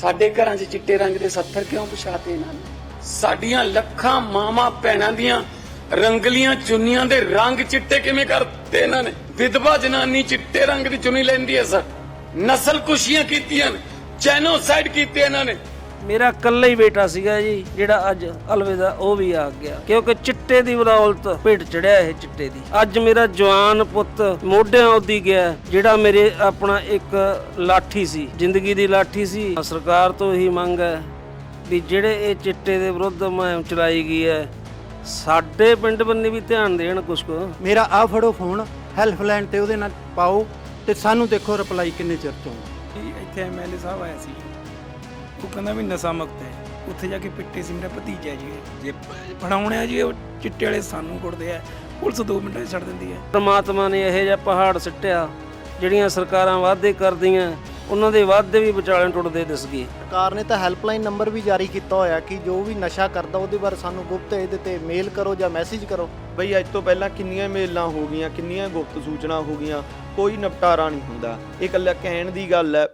ਸਾਡੇ ਘਰਾਂ 'ਚ ਚਿੱਟੇ ਰੰਗ ਦੇ 70 ਕਿਉਂ ਪਛਾਤੇ ਇਹਨਾਂ ਨੇ? ਸਾਡੀਆਂ ਲੱਖਾਂ ਮਾਵਾਂ ਭੈਣਾਂ ਦੀਆਂ ਰੰਗਲੀਆਂ ਚੁੰਨੀਆਂ ਦੇ ਰੰਗ ਚਿੱਟੇ ਕਿਵੇਂ ਕਰਤੇ ਇਹਨਾਂ ਨੇ? ਵਿਧਵਾ ਜਨਾਨੀ ਚਿੱਟੇ ਰੰਗ ਦੀ ਚੁੰਨੀ ਲੈਂਦੀ ਹੈ ਸਰ। ਨਸਲ ਕੁਸ਼ੀਆਂ ਕੀਤੀਆਂ ਨੇ, ਜੈਨੋਸਾਈਡ ਕੀਤੇ ਇਹਨਾਂ ਨੇ। ਮੇਰਾ ਇਕੱਲਾ ਹੀ ਬੇਟਾ ਸੀਗਾ ਜੀ ਜਿਹੜਾ ਅੱਜ ਅਲਵਿਦਾ ਉਹ ਵੀ ਆ ਗਿਆ। ਕਿਉਂਕਿ ਚਿੱਟੇ ਦੀ ਬਦੌਲਤ ਭੇਟ ਚੜਿਆ ਇਹ ਚਿੱਟੇ ਦੀ। ਅੱਜ ਮੇਰਾ ਜਵਾਨ ਪੁੱਤ ਮੋਢਿਆਂ ਉੱਦੀ ਗਿਆ ਜਿਹੜਾ ਮੇਰੇ ਆਪਣਾ ਇੱਕ ਲਾਠੀ ਸੀ ਜ਼ਿੰਦਗੀ ਦੀ ਲਾਠੀ ਸੀ। ਸਰਕਾਰ ਤੋਂ ਇਹੀ ਮੰਗ ਹੈ ਵੀ ਜਿਹੜੇ ਇਹ ਚਿੱਟੇ ਦੇ ਵਿਰੁੱਧ ਮੁਹਿੰਮ ਚਲਾਈ ਗਈ ਹੈ ਸਾਡੇ ਪਿੰਡ ਬੰਨੇ ਵੀ ਧਿਆਨ ਦੇਣ ਕੁਛ ਕੁ। ਮੇਰਾ ਆ ਫੜੋ ਫੋਨ ਹੈਲਪਲਾਈਨ ਤੇ ਉਹਦੇ ਨਾਲ ਪਾਓ ਤੇ ਸਾਨੂੰ ਦੇਖੋ ਰਿਪਲਾਈ ਕਿੰਨੇ ਚਿਰ ਚ ਆਉਂਦਾ ਕਿ ਇੱਥੇ ਐਮਐਲਏ ਸਾਹਿਬ ਆਇਆ ਸੀ। ਉਹ ਕਹਿੰਦਾ ਵੀ ਨਸ਼ਾ ਮੁਕਤ ਹੈ। ਉੱਥੇ ਜਾ ਕੇ ਪਿੱਟੇ ਸੀ ਮੇਰਾ ਭਤੀਜਾ ਜੀ। ਜੇ ਫੜਾਉਣੇ ਆ ਜੀ ਉਹ ਚਿੱਟੇ ਵਾਲੇ ਸਾਨੂੰ ਕੁੱਟਦੇ ਆ। ਪੁਲਿਸ 2 ਮਿੰਟਾਂ 'ਚ ਛੱਡ ਦਿੰਦੀ ਹੈ। ਪਰਮਾਤਮਾ ਨੇ ਇਹੋ ਜਿਹਾ ਪਹਾੜ ਸਿੱਟਿਆ ਜਿਹੜੀਆਂ ਸਰਕਾਰਾਂ ਵਾਅਦੇ ਕਰਦੀਆਂ ਉਹਨਾਂ ਦੇ ਵਾਅਦੇ ਵੀ ਵਿਚਾਲੇ ਟੁੱਟਦੇ ਦਿਸ ਗਏ। ਸਰਕਾਰ ਨੇ ਤਾਂ ਹੈਲਪਲਾਈਨ ਨੰਬਰ ਵੀ ਜਾਰੀ ਕੀਤਾ ਹੋਇਆ ਕਿ ਜੋ ਵੀ ਨਸ਼ਾ ਕਰਦਾ ਉਹਦੇ ਬਾਰੇ ਸਾਨੂੰ ਗੁਪਤ ਇਹਦੇ ਤੇ ਮੇਲ ਕਰੋ ਜਾਂ ਮੈਸੇਜ ਕਰੋ। ਬਈ ਅੱਜ ਤੋਂ ਪਹਿਲਾਂ ਕਿੰਨੀਆਂ ਮੇਲਾਂ ਹੋ ਗਈਆਂ ਕਿੰਨੀਆਂ ਗੁਪਤ ਸੂਚਨਾ ਹੋ ਗਈਆਂ ਕੋਈ ਨਿਪਟਾਰਾ ਨਹੀਂ ਹੁੰਦਾ। ਇਹ ਇਕੱਲਾ ਕਹਿਣ ਦੀ ਗੱਲ ਹੈ।